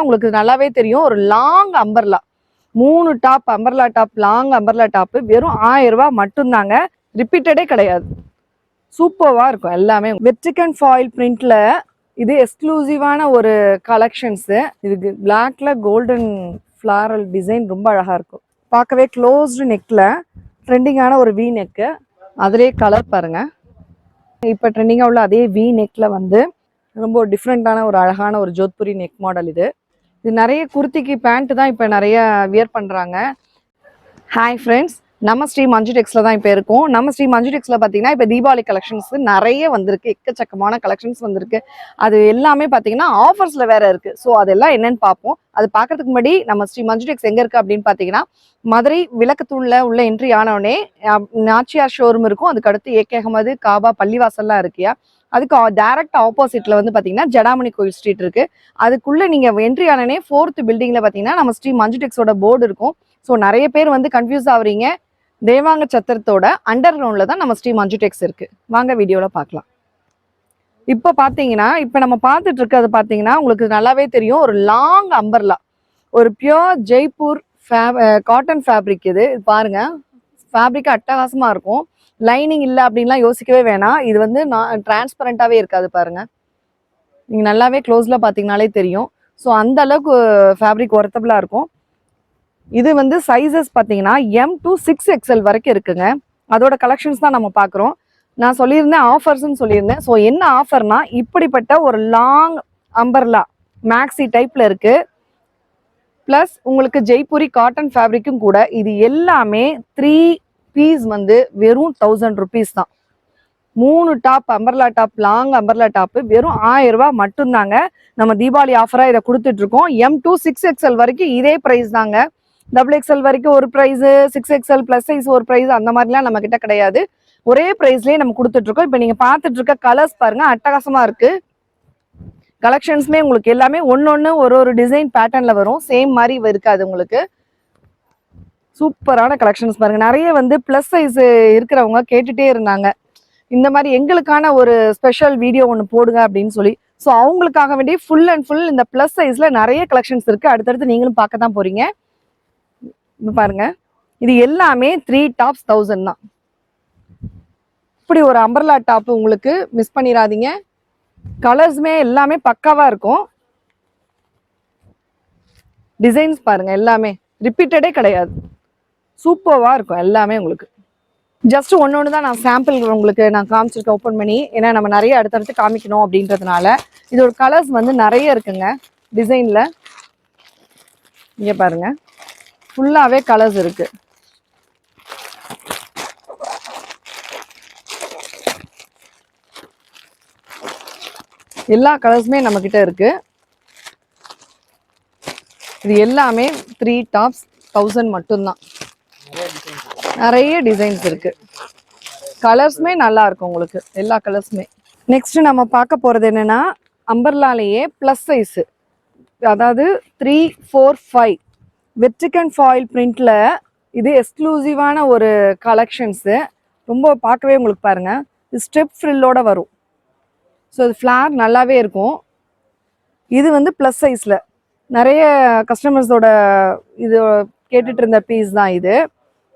உங்களுக்கு நல்லாவே தெரியும். ஒரு லாங் அம்பர்லா மூணு top umbrella top long umbrella top வெறும் ஆயிரம் ரூபாய் மட்டும்தாங்க. ரிப்பீட்டடே கிடையாது. சூப்பர்வாக இருக்கும் எல்லாமே. வெற்றிகன் ஃபாயில் பிரிண்ட்ல இது எக்ஸ்க்ளூசிவான ஒரு கலெக்ஷன்ஸு இதுக்கு பிளாக்ல கோல்டன் ஃப்ளாரல் டிசைன் ரொம்ப அழகாக இருக்கும். பார்க்கவே க்ளோஸ்டு நெக்கில் ட்ரெண்டிங்கான ஒரு வி நெக்கு அதிலே கலர் பாருங்க. இப்போ ட்ரெண்டிங்காக உள்ள அதே வி நெக்கில் வந்து ரொம்ப டிஃப்ரெண்ட்டான ஒரு அழகான ஒரு ஜோத்புரி நெக் மாடல் இது. இது நிறைய குர்த்திக்கு பேண்ட்டு தான் இப்போ நிறைய வியர் பண்ணுறாங்க ஹாய் ஃப்ரெண்ட்ஸ் நம்ம ஸ்ரீ மஞ்சு டெக்ஸில் தான் இப்போ இருக்கும். நம்ம ஸ்ரீ மஞ்சு டெக்ஸில் பார்த்தீங்கன்னா இப்போ தீபாவளி கலெக்ஷன்ஸ் நிறைய வந்திருக்கு. எக்கச்சக்கமான கலெக்ஷன்ஸ் வந்திருக்கு. அது எல்லாமே பார்த்தீங்கன்னா ஆஃபர்ஸில் வேற இருக்குது ஸோ அதெல்லாம் என்னன்னு பார்ப்போம் அது பார்க்கறதுக்கு முன்னாடி நம்ம ஸ்ரீ மஞ்சு டெக்ஸ் எங்கே இருக்குது அப்படின்னு பார்த்தீங்கன்னா மதுரை விளக்கத்தூள்ல உள்ள என்ட்ரி ஆனவுடனே நாச்சியார் ஷோரூம் இருக்கும். அதுக்கு அடுத்து ஏகே அகமது காபா பள்ளிவாசல்லாம் இருக்கியா அதுக்கு டேரக்ட் ஆப்போசிட்ல வந்து பார்த்தீங்கன்னா ஜடாமணி கோயில் ஸ்ட்ரீட் இருக்கு. அதுக்குள்ள நீங்க என்ட்ரி ஆனனே ஃபோர்த் பில்டிங்ல பார்த்தீங்கன்னா நம்ம ஸ்ரீ மஞ்சு டெக்ஸோட போர்டு இருக்கும். ஸோ நிறைய பேர் வந்து கன்ஃபியூஸ் ஆகுறீங்க தேவாங்க சத்திரத்தோட அண்டர் கிரவுண்ட்ல தான் நம்ம ஸ்ரீ மஞ்சு டெக்ஸ் இருக்கு. வாங்க வீடியோவில் பார்க்கலாம் இப்போ பார்த்தீங்கன்னா இப்போ நம்ம பார்த்துட்டு இருக்கிறது பார்த்தீங்கன்னா உங்களுக்கு நல்லாவே தெரியும். ஒரு லாங் அம்பர்லா ஒரு பியோர் ஜெய்ப்பூர் ஃபே காட்டன் ஃபேப்ரிக் இது. பாருங்கள் பாருங்க. ஃபேப்ரிக் அட்டகாசமாக இருக்கும். லைனிங் இல்லை அப்படின்லாம் யோசிக்கவே வேணாம். இது வந்து நான் டிரான்ஸ்பரண்ட்டாகவே இருக்காது பாருங்கள் நீங்கள் நல்லாவே க்ளோஸில் பார்த்தீங்கனாலே தெரியும். ஸோ அந்த அளவுக்கு ஃபேப்ரிக் ஒர்த்தபிளாக இருக்கும். இது வந்து சைஸஸ் பார்த்தீங்கன்னா எம் டு சிக்ஸ் எக்ஸ்எல் வரைக்கும் இருக்குங்க. அதோட கலெக்ஷன்ஸ் தான் நம்ம பார்க்குறோம் நான் சொல்லியிருந்தேன் ஆஃபர்ஸ்னு சொல்லியிருந்தேன். ஸோ என்ன ஆஃபர்னா இப்படிப்பட்ட ஒரு லாங் அம்பர்லா மேக்ஸி டைப்பில் இருக்குது ப்ளஸ் உங்களுக்கு ஜெய்ப்பூரி காட்டன் ஃபேப்ரிக்கும் கூட. இது எல்லாமே த்ரீ பீஸ் வந்து வெறும் தௌசண்ட் ருபீஸ் தான். மூணு top umbrella top long umbrella top வெறும் ஆயிரம் ரூபாய் மட்டும்தாங்க நம்ம தீபாவளி ஆஃபராக இதை கொடுத்துட்டு இருக்கோம் எம் டூ சிக்ஸ் எக்ஸ்எல் வரைக்கும் இதே ப்ரைஸ் தாங்க. டபுள் எக்ஸ்எல் வரைக்கும் ஒரு price six XL plus size ஒரு ப்ரைஸ் அந்த மாதிரிலாம் நம்ம கிட்ட கிடையாது. ஒரே ப்ரைஸ்லேயே நம்ம கொடுத்துட்ருக்கோம். இப்போ நீங்கள் பார்த்துட்டு இருக்க கலர்ஸ் பாருங்கள் அட்டகாசமாக இருக்குது கலெக்ஷன்ஸ்மே உங்களுக்கு எல்லாமே ஒன்று ஒன்று ஒரு ஒரு டிசைன் பேட்டர்னில் வரும். சேம் மாதிரி இருக்காது உங்களுக்கு. சூப்பரான கலெக்ஷன்ஸ் பாருங்க. நிறைய வந்து ப்ளஸ் சைஸ் இருக்கிறவங்க கேட்டுட்டே இருந்தாங்க. இந்த மாதிரி எங்களுக்கான ஒரு ஸ்பெஷல் வீடியோ ஒன்று போடுங்க அப்படின்னு சொல்லி. ஸோ அவங்களுக்காக வேண்டிய ஃபுல் அண்ட் ஃபுல் இந்த ப்ளஸ் சைஸில் நிறைய கலெக்ஷன்ஸ் இருக்குது அடுத்தடுத்து நீங்களும் பார்க்க தான் போகிறீங்க இப்ப பாருங்க. இது எல்லாமே த்ரீ டாப்ஸ் தௌசண்ட் தான். இப்படி ஒரு அம்பர்லா டாப் உங்களுக்கு மிஸ் பண்ணிடாதீங்க கலர்ஸுமே எல்லாமே பக்காவாக இருக்கும். டிசைன்ஸ் பாருங்கள் எல்லாமே. ரிப்பீட்டடே கிடையாது. சூப்பராக இருக்கும் எல்லாமே உங்களுக்கு. ஜஸ்ட் ஒன்று ஒன்று தான் நான் சாம்பிள் உங்களுக்கு நான் காமிச்சிருக்கேன் ஓப்பன் பண்ணி. ஏன்னா நம்ம நிறைய அடுத்தடுத்து காமிக்கணும் அப்படின்றதுனால. இதோட கலர்ஸ் வந்து நிறைய இருக்குங்க. டிசைனில் இங்கே பாருங்க. ஃபுல்லாகவே கலர்ஸ் இருக்கு. எல்லா கலர்ஸுமே நம்மக்கிட்ட இருக்குது இருக்கு. இது எல்லாமே த்ரீ டாப்ஸ் தௌசண்ட் மட்டும்தான். நிறைய டிசைன்ஸ் இருக்கு. கலர்ஸுமே நல்லா இருக்கும் உங்களுக்கு. எல்லா கலர்ஸுமே நெக்ஸ்ட் நம்ம பார்க்க போறது என்னன்னா அம்பர்லாலேயே ப்ளஸ் சைஸ் அதாவது த்ரீ ஃபோர் ஃபைவ் வெற்றிகன் ஃபாயில் பிரிண்ட்ல இது எக்ஸ்க்ளூசிவான ஒரு கலெக்ஷன்ஸு ரொம்ப பார்க்கவே உங்களுக்கு பாருங்க. இது ஸ்டெப் ஃப்ரில்லோட வரும். ஸோ இது ஃப்ளார் நல்லாவே இருக்கும். இது வந்து ப்ளஸ் சைஸில் நிறைய கஸ்டமர்ஸோட இது கேட்டுட்டு இருந்த பீஸ் தான் இது.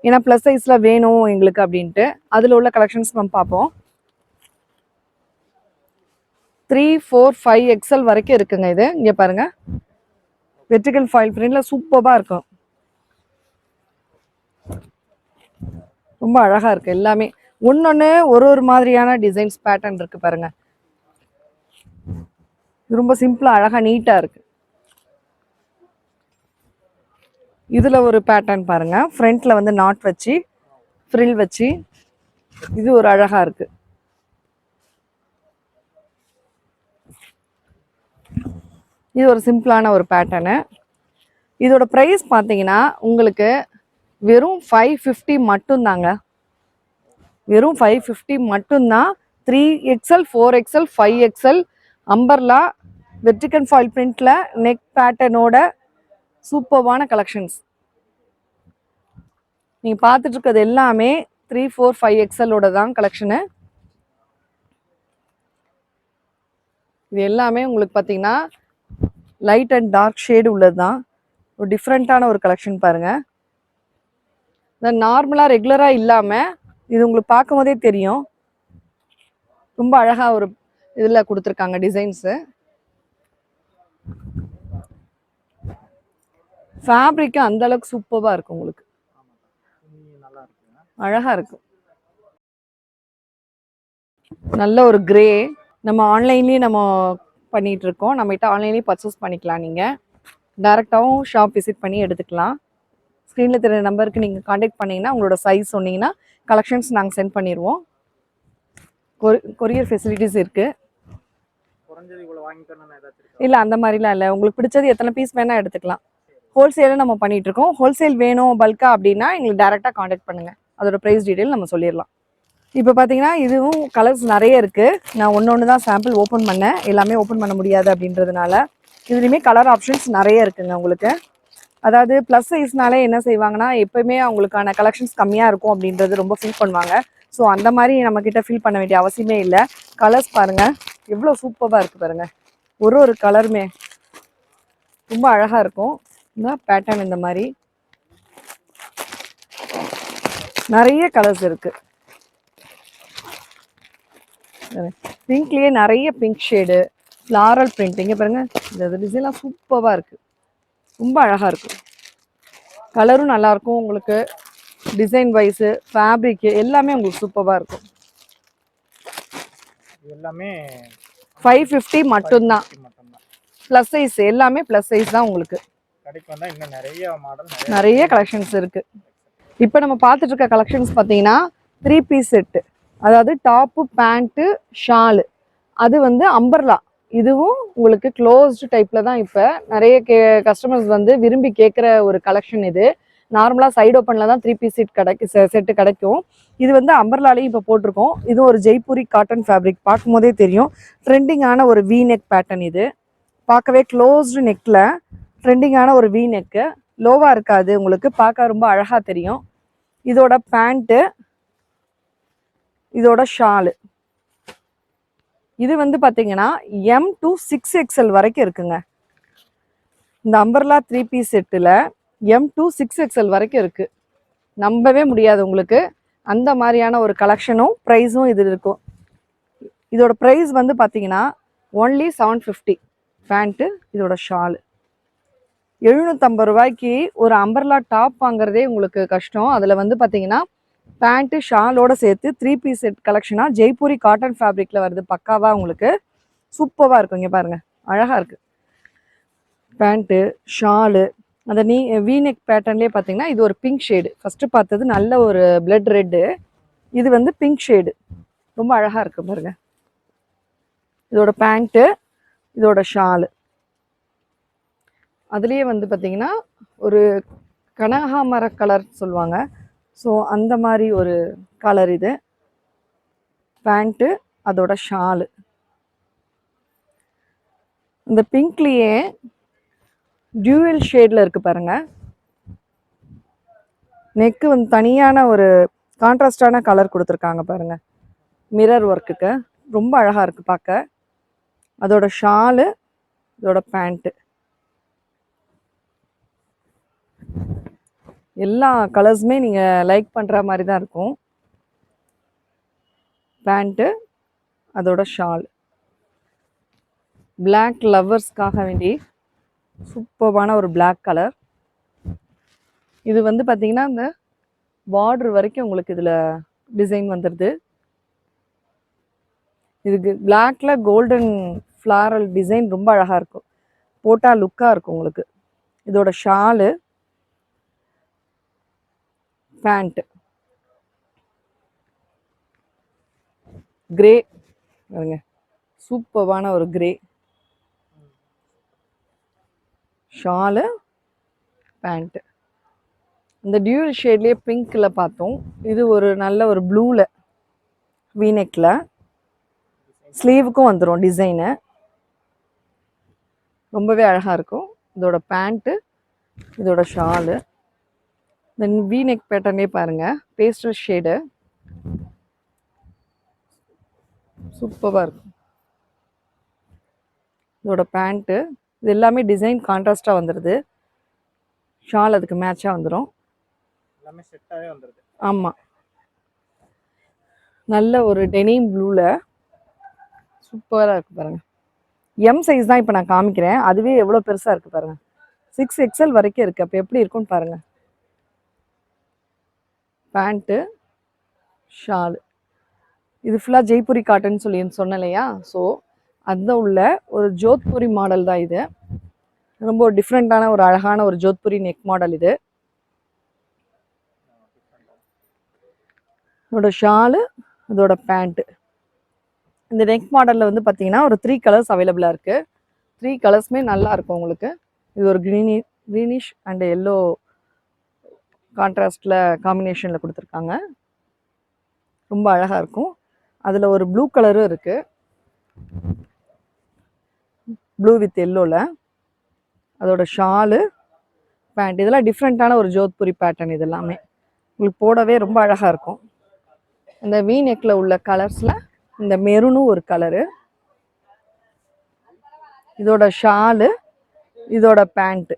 ஏன்னா ப்ளஸ் சைஸில் வேணும் எங்களுக்கு அப்படின்ட்டு. அதில் உள்ள கலெக்ஷன்ஸ் நம்ம பார்ப்போம். த்ரீ ஃபோர் ஃபைவ் எக்ஸல் வரைக்கும் இருக்குங்க இது. இங்கே பாருங்கள் வெர்டிகல் ஃபைல் பிரிண்ட்ல சூப்பராக இருக்கும். ரொம்ப அழகாக இருக்குது எல்லாமே. ஒன்று ஒரு ஒரு மாதிரியான டிசைன்ஸ் பேட்டர்ன் இருக்குது பாருங்கள் ரொம்ப சிம்பிளாக அழகாக நீட்டாக இருக்குது இதில் ஒரு பேட்டர்ன் பாருங்கள் ஃப்ரண்ட்டில் வந்து நாட் வச்சு ஃப்ரில் வச்சு இது ஒரு அழகாக இருக்குது இது ஒரு சிம்பிளான ஒரு பேட்டர்னு இதோட ப்ரைஸ் பார்த்தீங்கன்னா உங்களுக்கு வெறும் ஃபைவ் ஃபிஃப்டி மட்டும்தாங்க. வெறும் ஃபைவ் ஃபிஃப்டி மட்டும்தான். Three XL four XL five XL umbrella வெர்டிகன் foil பிரிண்டில் நெக் பேட்டர்னோட சூப்பர்வான கலெக்ஷன்ஸ் நீங்கள் பார்த்துட்டு இருக்கிறது எல்லாமே த்ரீ ஃபோர் ஃபைவ் எக்ஸலோட தான் கலெக்ஷனு இது எல்லாமே உங்களுக்கு பார்த்தீங்கன்னா லைட் அண்ட் டார்க் ஷேடு உள்ளது தான் ஒரு டிஃப்ரெண்ட்டான ஒரு கலெக்ஷன் பாருங்கள் இந்த நார்மலாக ரெகுலராக இல்லாமல் இது உங்களுக்கு பார்க்கும் போதே தெரியும். ரொம்ப அழகாக ஒரு இதில் கொடுத்துருக்காங்க டிசைன்ஸு ஃபேப்ரிக்கு அந்த அளவுக்கு சூப்பராக இருக்கும் உங்களுக்கு. அழகா இருக்கும் நல்ல ஒரு கிரே நம்ம ஆன்லைன்லயும் நம்ம பண்ணிட்டு இருக்கோம் நம்மகிட்ட ஆன்லைன்லயும் பர்ச்சேஸ் பண்ணிக்கலாம் நீங்க. டேரெக்டாகவும் ஷாப் விசிட் பண்ணி எடுத்துக்கலாம். ஸ்க்ரீனில் தெரிய நம்பருக்கு நீங்கள் காண்டாக்ட் பண்ணீங்கன்னா உங்களோட சைஸ் சொன்னீங்கன்னா கலெக்ஷன்ஸ் நாங்கள் சென்ட் பண்ணிடுவோம் கொரியர் ஃபெசிலிட்டிஸ் இருக்குது இல்லை அந்த மாதிரிலாம் இல்லை. உங்களுக்கு பிடிச்சது எத்தனை பீஸ் வேணால் எடுத்துக்கலாம். ஹோல்சேலும் நம்ம பண்ணிட்டு இருக்கோம் ஹோல்சேல் வேணும் பல்கா அப்படின்னா எங்களுக்கு டேரெக்டாக காண்டாக்ட் பண்ணுங்க. அதோட ப்ரைஸ் டீட்டெயில் நம்ம சொல்லிடலாம். இப்போ பார்த்தீங்கன்னா இதுவும் கலர்ஸ் நிறைய இருக்குது நான் ஒன்று ஒன்று தான் சாம்பிள் ஓப்பன் பண்ணேன். எல்லாமே ஓப்பன் பண்ண முடியாது அப்படின்றதுனால இதுலேயுமே கலர் ஆப்ஷன்ஸ் நிறைய இருக்குங்க உங்களுக்கு. அதாவது ப்ளஸ் சைஸ்னாலே என்ன செய்வாங்கன்னா எப்போயுமே அவங்களுக்கான கலெக்ஷன்ஸ் கம்மியாக இருக்கும் அப்படின்றது ரொம்ப ஃபீல் பண்ணுவாங்க. ஸோ அந்த மாதிரி நம்மக்கிட்ட ஃபீல் பண்ண வேண்டிய அவசியமே இல்லை. கலர்ஸ் பாருங்கள் எவ்வளோ சூப்பராக இருக்குது பாருங்கள் ஒரு ஒரு கலருமே ரொம்ப அழகாக இருக்கும். இந்த பேட்டர்ன் இந்த மாதிரி. நிறைய கலர்ஸ் இருக்கு. பிங்க்லயே நிறைய பிங்க் ஷேடு ஃப்ளாரல் பிரிண்ட் இங்க பாருங்க இந்த டிசைன்லாம் சூப்பராக இருக்கு. ரொம்ப அழகா இருக்கு. கலரும் நல்லா இருக்கும் உங்களுக்கு. டிசைன் வைஸு ஃபேப்ரிக்கு எல்லாமே உங்களுக்கு சூப்பராக இருக்கும். எல்லாமே ஃபைவ் ஃபிஃப்டி மட்டும்தான். 550 மட்டும்தான். ப்ளஸ் சைஸ் எல்லாமே ப்ளஸ் சைஸ் தான் உங்களுக்கு. கடைக்கு வந்தா இன்னும் நிறைய மாடல் நிறைய கலெக்ஷன்ஸ் இருக்கு. இப்போ நம்ம பார்த்துட்டு இருக்க கலெக்ஷன்ஸ் பார்த்தீங்கன்னா த்ரீ பீஸ் செட்டு அதாவது டாப்பு பேண்ட்டு ஷாலு அது வந்து அம்பர்லா இதுவும் உங்களுக்கு க்ளோஸ்டு டைப்ல தான் இப்போ நிறைய கே கஸ்டமர்ஸ் வந்து விரும்பி கேட்குற ஒரு கலெக்ஷன் இது. நார்மலாக சைடு ஓப்பனில் தான் த்ரீ பீஸ் செட் கிடைக்கு செட்டு கிடைக்கும். இது வந்து அம்பர்லாலையும் இப்போ போட்டிருக்கோம். இது ஒரு ஜெய்ப்பூரி காட்டன் ஃபேப்ரிக் பார்க்கும்போதே தெரியும். ட்ரெண்டிங்கான ஒரு வி நெக் பேட்டர்ன் இது. பார்க்கவே க்ளோஸ்டு நெக்கில் ட்ரெண்டிங்கான ஒரு வி நெக்கு லோவாக இருக்காது. உங்களுக்கு பார்க்க ரொம்ப அழகாக தெரியும். இதோட பேண்ட்டு இதோட ஷாலு. இது வந்து பார்த்தீங்கன்னா எம் டு சிக்ஸ் எக்ஸ்எல் வரைக்கும் இருக்குங்க. இந்த அம்பர்லா த்ரீ பீஸ் செட்டில் எம் டு சிக்ஸ் எக்ஸ்எல் வரைக்கும் இருக்குது நம்பவே முடியாது உங்களுக்கு. அந்த மாதிரியான ஒரு கலெக்ஷனும் ப்ரைஸும் இது இருக்கும். இதோட ப்ரைஸ் வந்து பார்த்தீங்கன்னா ஒன்லி செவன் ஃபிஃப்டி பேண்ட்டு இதோட ஷாலு. எழுநூற்றம்பது ரூபாய்க்கு ஒரு அம்பர்லா டாப் வாங்குறதே உங்களுக்கு கஷ்டம். அதில் வந்து பார்த்தீங்கன்னா பேண்ட்டு ஷாலோட சேர்த்து த்ரீ பீஸ் செட் கலெக்ஷனாக ஜெய்ப்பூரி காட்டன் ஃபேப்ரிக்கில் வருது. பக்காவாக உங்களுக்கு சூப்பராக இருக்கும். இங்கே பாருங்கள் அழகாக இருக்குது பேண்ட்டு ஷாலு அந்த நீ வீநெக் பேட்டர்ன்லேயே பார்த்தீங்கன்னா இது ஒரு பிங்க் ஷேடு ஃபஸ்ட்டு பார்த்தது நல்ல ஒரு பிளட் ரெட்டு இது வந்து பிங்க் ஷேடு ரொம்ப அழகாக இருக்கும் பாருங்கள் இதோட பேண்ட்டு இதோட ஷாலு அதுலேயே வந்து பார்த்தீங்கன்னா ஒரு கனகாமர கலர் சொல்லுவாங்க. ஸோ அந்த மாதிரி ஒரு கலர் இது. பேண்ட்டு அதோட ஷாலு இந்த பிங்க்லேயே டியூவல் ஷேடில் இருக்கு பாருங்கள் நெக்கு வந்து தனியான ஒரு கான்ட்ராஸ்டான கலர் கொடுத்துருக்காங்க பாருங்கள் மிரர் ஒர்க்குக்கு ரொம்ப அழகாக இருக்குது பார்க்க அதோட ஷாலு இதோட பேண்ட்டு எல்லா கலர்ஸுமே நீங்கள் லைக் பண்ணுற மாதிரி தான் இருக்கும். பேண்ட்டு அதோட ஷால் பிளாக் லவ்வர்ஸ்க்காக வேண்டி சூப்பர்பான ஒரு பிளாக் கலர் இது வந்து பார்த்தீங்கன்னா இந்த பார்டர் வரைக்கும் உங்களுக்கு இதில் டிசைன் வந்துடுது இதுக்கு பிளாக்ல கோல்டன் ஃப்ளாரல் டிசைன் ரொம்ப அழகாக இருக்கும். போட்டால் லுக்காக இருக்கும் உங்களுக்கு. இதோட ஷாலு பேண்ட்டு கிரே பாருங்க. சூப்பர்வான ஒரு கிரே ஷாலு பேண்ட்டு இந்த டியூல் ஷேட்லேயே பிங்க்கில் பார்த்தோம். இது ஒரு நல்ல ஒரு ப்ளூவில் வீநெக்கில் ஸ்லீவுக்கும் வந்துடும் டிசைனு ரொம்பவே அழகாக இருக்கும். இதோட பேண்ட்டு இதோட ஷாலு. தென் வி நெக் பேட்டர்னே பாருங்க. பேஸ்டல் ஷேடு சூப்பராக இருக்கும். இதோட பேண்ட்டு இது எல்லாமே டிசைன் கான்ட்ராஸ்டாக வந்துடுது ஷால் அதுக்கு மேட்சாக வந்துடும் எல்லாமே செட்டாவே வந்துருது. ஆமாம் நல்ல ஒரு டெனிம் ப்ளூவில் சூப்பராக இருக்குது பாருங்க. எம் சைஸ் தான் இப்போ நான் காமிக்கிறேன். அதுவே எவ்வளோ பெருசாக இருக்குது பாருங்க. சிக்ஸ் எக்ஸல் வரைக்கும் இருக்குது அப்போ எப்படி இருக்கும்னு பாருங்க. Pant shawl. இது ஃபுல்லாக ஜெய்ப்பூரி காட்டன் சொல்லி சொன்னேன் இல்லையா ஸோ அந்த உள்ள ஒரு ஜோத்பூரி மாடல் தான் இது. ரொம்ப ஒரு டிஃப்ரெண்ட்டான ஒரு அழகான ஒரு ஜோத்பூரி நெக் மாடல் இது. இதோட ஷாலு இதோட பேண்ட்டு. இந்த நெக் மாடலில் வந்து பார்த்தீங்கன்னா ஒரு த்ரீ கலர்ஸ் அவைலபிளாக இருக்குது த்ரீ கலர்ஸுமே நல்லா இருக்கும் உங்களுக்கு. இது ஒரு க்ரீனி க்ரீனிஷ் அண்ட் எல்லோ கான்ட்ராஸ்டில் காம்பினேஷனில் கொடுத்துருக்காங்க. ரொம்ப அழகாக இருக்கும். அதில் ஒரு ப்ளூ கலரும் இருக்குது ப்ளூ வித் எல்லோவில் அதோட ஷாலு பேண்ட் இதெல்லாம் டிஃப்ரெண்ட்டான ஒரு ஜோத்பூரி பேட்டர்ன் இது எல்லாமே உங்களுக்கு போடவே ரொம்ப அழகாக இருக்கும். இந்த வீ நெக்கில் உள்ள கலர்ஸில் இந்த மெரூனும் ஒரு கலரு இதோட ஷாலு இதோட pant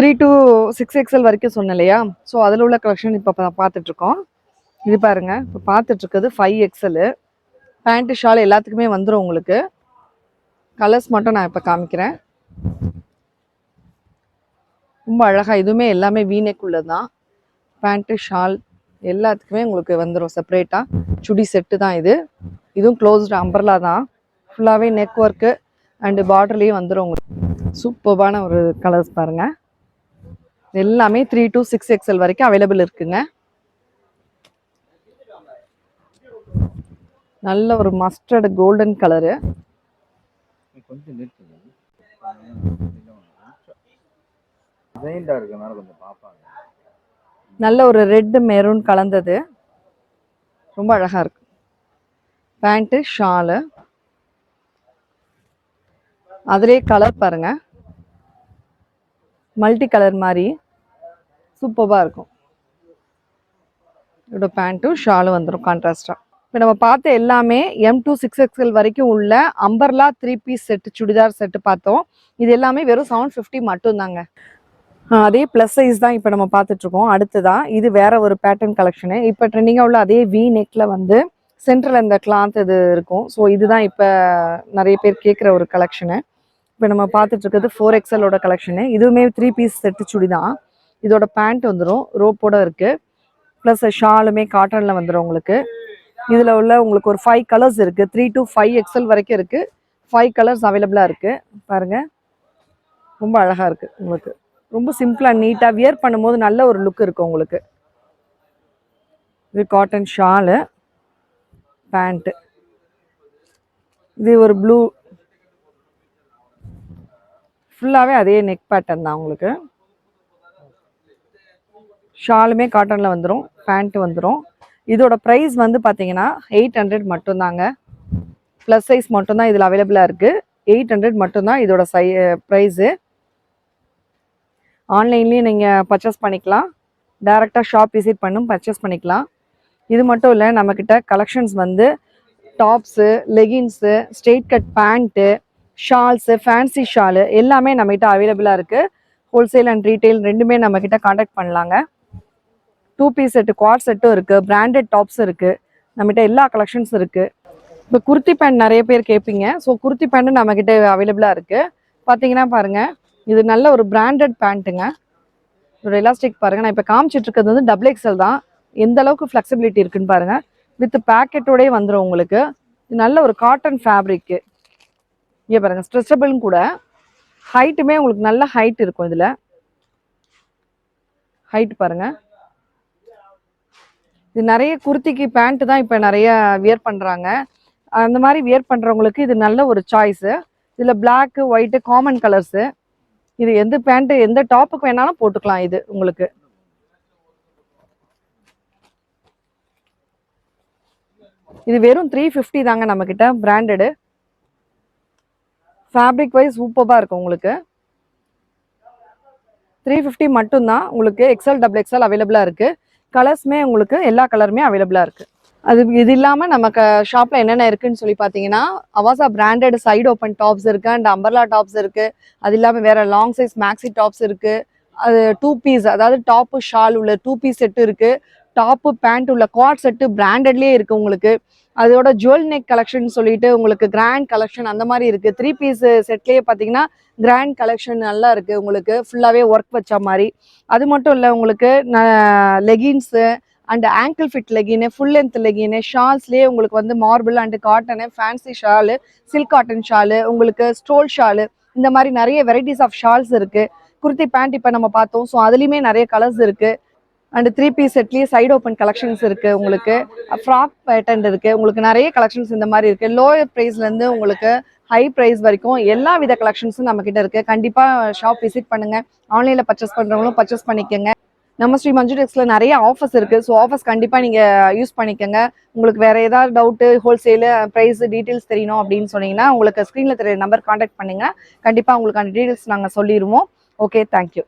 three to six XL வரைக்கும் சொன்னேன் இல்லையா ஸோ அதில் உள்ள கலெக்ஷன் இப்போ பார்த்துட்ருக்கோம். இது பாருங்க. இப்போ பார்த்துட்ருக்குது ஃபைவ் எக்ஸலு பேண்ட்டு ஷால் எல்லாத்துக்குமே வந்துடும் உங்களுக்கு. கலர்ஸ் மட்டும் நான் இப்போ காமிக்கிறேன். ரொம்ப அழகாக இதுவுமே எல்லாமே வீனெக் உள்ளது தான் பேண்ட்டு ஷால் எல்லாத்துக்குமே உங்களுக்கு வந்துடும் செப்பரேட்டாக சுடி செட்டு தான் இது. இதுவும் க்ளோஸ்டு அம்பர்லா தான். ஃபுல்லாகவே நெக் ஒர்க்கு அண்டு பார்டர்லேயும் வந்துடும் உங்களுக்கு. சூப்பர்பான ஒரு கலர்ஸ் பாருங்கள் எல்லாமே த்ரீ to சிக்ஸ் எக்ஸல் வரைக்கும் அவைலபிள் இருக்குங்க. நல்ல ஒரு மஸ்டர்டு கோல்டன் கலரு நல்ல ஒரு ரெட் மெரூன் கலந்தது. ரொம்ப அழகாக இருக்கு. பேண்ட்டு ஷாலு அதுலேயே கலர் பாருங்க. மல்டி கலர் மாதிரி சூப்பராக இருக்கும். இதோட பேண்ட்டும் ஷாலும் வந்துடும் கான்ட்ராஸ்டாக இப்போ நம்ம பார்த்த எல்லாமே எம் டூ சிக்ஸ் எக்ஸ்எல் வரைக்கும் உள்ள umbrella three piece set churidar set பார்த்தோம். இது எல்லாமே வெறும் செவன் ஃபிஃப்டி மட்டும்தாங்க. அதே ப்ளஸ் சைஸ் தான் இப்போ நம்ம பார்த்துட்ருக்கோம். அடுத்ததான் இது வேற ஒரு பேட்டர்ன் கலெக்ஷனு இப்போ ட்ரெண்டிங்காக உள்ள அதே வி நெக்கில் வந்து சென்ட்ரல் இந்த கிளாத் இது இருக்கும். ஸோ இதுதான் இப்போ நிறைய பேர் கேட்குற ஒரு கலெக்ஷனு இப்போ நம்ம பார்த்துட்டு இருக்கிறது ஃபோர் எக்ஸலோட கலெக்ஷனு இதுவுமே த்ரீ பீஸ் செட்டு சுடி தான். இதோட பேண்ட் வந்துடும் ரோப்போட இருக்குது ப்ளஸ் ஷாலுமே காட்டனில் வந்துடும் உங்களுக்கு. இதில் உள்ள உங்களுக்கு ஒரு ஃபைவ் கலர்ஸ் இருக்குது த்ரீ டு ஃபைவ் எக்ஸல் வரைக்கும் இருக்குது ஃபைவ் கலர்ஸ் அவைலபிளாக இருக்குது பாருங்கள் ரொம்ப அழகாக இருக்குது உங்களுக்கு. ரொம்ப சிம்பிளாக நீட்டாக வியர் பண்ணும்போது நல்ல ஒரு லுக் இருக்கும் உங்களுக்கு. இது காட்டன் ஷாலு. பேண்ட்டு இது ஒரு ப்ளூ ஃபுல்லாகவே அதே நெக் பேட்டர்ன் தான் உங்களுக்கு. ஷாலுமே காட்டனில் வந்துடும் பேண்ட்டு வந்துடும் இதோட ப்ரைஸ் வந்து பார்த்தீங்கன்னா எயிட் ஹண்ட்ரட் மட்டும்தாங்க. ப்ளஸ் சைஸ் மட்டும்தான் இதில் அவைலபிளாக இருக்குது எயிட் ஹண்ட்ரட் மட்டும்தான் இதோட சை ப்ரைஸு ஆன்லைன்லேயும் நீங்கள் பர்ச்சேஸ் பண்ணிக்கலாம். டேரெக்டாக ஷாப் விசிட் பண்ணும் பர்ச்சேஸ் பண்ணிக்கலாம். இது மட்டும் இல்லை நம்மக்கிட்ட கலெக்ஷன்ஸ் வந்து tops leggings straight cut pant shawls fancy shawl எல்லாமே நம்மகிட்ட அவைலபிளாக இருக்குது ஹோல்சேல் அண்ட் ரீட்டெயில் ரெண்டுமே நம்மக்கிட்ட காண்டாக்ட் பண்ணலாங்க. டூ பீஸ் செட்டு குவாட் செட்டும் இருக்குது பிராண்டட் டாப்ஸ் இருக்குது நம்மகிட்ட எல்லா கலெக்ஷன்ஸ் இருக்குது இப்போ குர்த்தி பேண்ட் நிறைய பேர் கேட்பீங்க ஸோ குர்த்தி பேண்ட்டு நம்மக்கிட்ட அவைலபிளாக இருக்குது பார்த்தீங்கன்னா பாருங்கள் இது நல்ல ஒரு பிராண்டட் பேண்ட்டுங்க ஒரு எலாஸ்டிக் பாருங்கள் நான் இப்போ காமிச்சிட்ருக்கிறது வந்து டபுள் எக்ஸல் தான். எந்த அளவுக்கு ஃப்ளெக்சிபிலிட்டி இருக்குன்னு பாருங்கள் வித் பேக்கெட்டோடே வந்துடும் உங்களுக்கு. இது நல்ல ஒரு காட்டன் ஃபேப்ரிக்கு இங்கே பாருங்கள் ஸ்ட்ரெச்சபிளும் கூட ஹைட்டுமே உங்களுக்கு நல்ல ஹைட் இருக்கும் இதில். ஹைட் பாருங்க. இது நிறைய குர்த்திக்கு பேண்ட்டு தான் இப்போ நிறைய வியர் பண்ணுறாங்க அந்த மாதிரி வியர் பண்ணுறவங்களுக்கு இது நல்ல ஒரு சாய்ஸு இதில் பிளாக்கு ஒயிட்டு காமன் கலர்ஸு இது எந்த பேண்ட்டு எந்த டாப்புக்கு வேணாலும் போட்டுக்கலாம் இது உங்களுக்கு. இது வெறும் த்ரீ ஃபிஃப்டி தாங்க நம்மக்கிட்ட பிராண்டடு ஃபேப்ரிக் வைஸ் சூப்பராக இருக்கும் உங்களுக்கு. த்ரீ ஃபிஃப்டி மட்டும்தான் உங்களுக்கு எக்ஸல் டபுள் எக்ஸல் அவைலபிளாக இருக்குது கலர்ஸுமே உங்களுக்கு எல்லா கலருமே அவைலபிளாக இருக்குது அது இது இல்லாம நமக்கு ஷாப்பில் என்னென்ன இருக்குன்னு சொல்லி பார்த்தீங்கன்னா Avasa branded side open tops இருக்குது அண்ட் அம்பர்லா டாப்ஸ் இருக்குது அது இல்லாமல் வேறு லாங் சைஸ் மேக்ஸி டாப்ஸ் இருக்குது அது டூ பீஸ் அதாவது டாப்பு ஷால் உள்ள டூ பீஸ் செட் இருக்குது டாப்பு பேண்ட் உள்ள கார்ட் செட்டு பிராண்டட்லேயே இருக்குது உங்களுக்கு. அதோட ஜுவல் நெக் கலெக்ஷன் சொல்லிட்டு உங்களுக்கு கிராண்ட் கலெக்ஷன் அந்த மாதிரி இருக்குது த்ரீ பீஸ் செட்லேயே பார்த்தீங்கன்னா கிராண்ட் கலெக்ஷன் நல்லா இருக்குது உங்களுக்கு. ஃபுல்லாகவே ஒர்க் வச்ச மாதிரி. அது மட்டும் இல்லை உங்களுக்கு leggings and ankle fit legging full length legging ஷால்ஸ்லேயே உங்களுக்கு வந்து marble and cotton fancy shawl silk cotton shawl உங்களுக்கு ஸ்டோல் ஷாலு இந்த மாதிரி நிறைய வெரைட்டிஸ் ஆஃப் ஷால்ஸ் இருக்குது குர்த்தி பேண்ட் இப்போ நம்ம பார்த்தோம். ஸோ அதுலேயுமே நிறைய கலர்ஸ் இருக்குது அண்ட் த்ரீ பீஸ் செட்லேயே சைடு ஓப்பன் கலெக்ஷன்ஸ் இருக்குது உங்களுக்கு. ஃப்ராக் பேட்டர்ன் இருக்குது உங்களுக்கு நிறைய கலெக்ஷன்ஸ் இந்த மாதிரி இருக்குது லோயர் ப்ரைஸ்லேருந்து உங்களுக்கு ஹை ப்ரைஸ் வரைக்கும் எல்லா வித கலெக்ஷன்ஸும் நம்மக்கிட்ட இருக்குது கண்டிப்பாக ஷாப் விசிட் பண்ணுங்கள் ஆன்லைனில் பர்ச்சேஸ் பண்ணுறவங்களும் பர்ச்சேஸ் பண்ணிக்கோங்க. நம்ம ஸ்ரீ மஞ்சு டெக்ஸில் நிறைய ஆஃபர்ஸ் இருக்குது ஸோ ஆஃபர்ஸ் கண்டிப்பாக நீங்கள் யூஸ் பண்ணிக்கோங்க. உங்களுக்கு வேறு ஏதாவது டவுட்டு ஹோல்சேலு ப்ரைஸ் டீட்டெயில்ஸ் தெரியணும் அப்படின்னு சொன்னீங்கன்னா உங்களுக்கு ஸ்க்ரீனில் தெரிய நம்பர் காண்டாக்ட் பண்ணுங்க. கண்டிப்பாக உங்களுக்கு அந்த டீட்டெயில்ஸ் நாங்கள் சொல்லிடுவோம் ஓகே தேங்க்யூ